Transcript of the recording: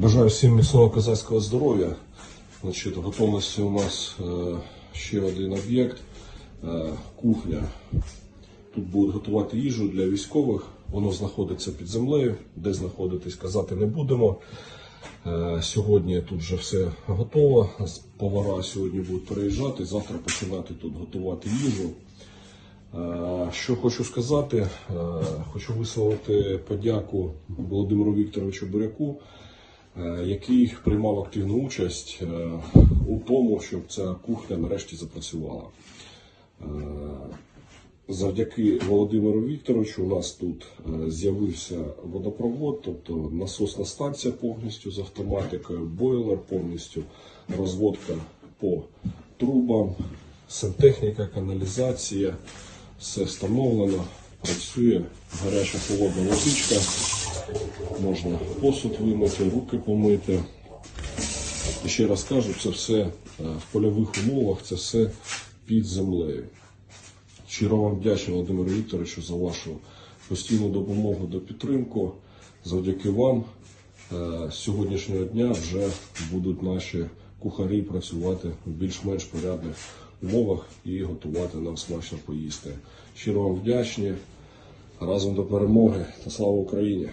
Бажаю всім міцного козацького здоров'я. Значить, готовності у нас е, ще один об'єкт е, кухня. Тут будуть готувати їжу для військових. Воно знаходиться під землею. Де знаходитись, казати не будемо. Е, Сьогодні тут вже все готово. Повара сьогодні будуть переїжджати, завтра починати тут готувати їжу. Що хочу сказати, хочу висловити подяку Володимиру Вікторовичу Буряку, який приймав активну участь е, у тому, щоб ця кухня нарешті запрацювала. Е, Завдяки Володимиру Вікторовичу у нас тут е, з'явився водопровод, тобто насосна станція повністю з автоматикою, бойлер повністю, розводка по трубам, сантехніка, каналізація, все встановлено, працює гаряча холодна водичка, можна посуд вимити, руки помити. І ще раз кажу, це все е, в польових умовах, це все під землею. Щиро вам вдячний, Володимиру Вікторовичу, за вашу постійну допомогу до підтримку. Завдяки вам е, з сьогоднішнього дня вже будуть наші кухарі працювати в більш-менш порядних умовах і готувати нам смачно поїсти. Щиро вам вдячні. Разом до перемоги та слава Україні!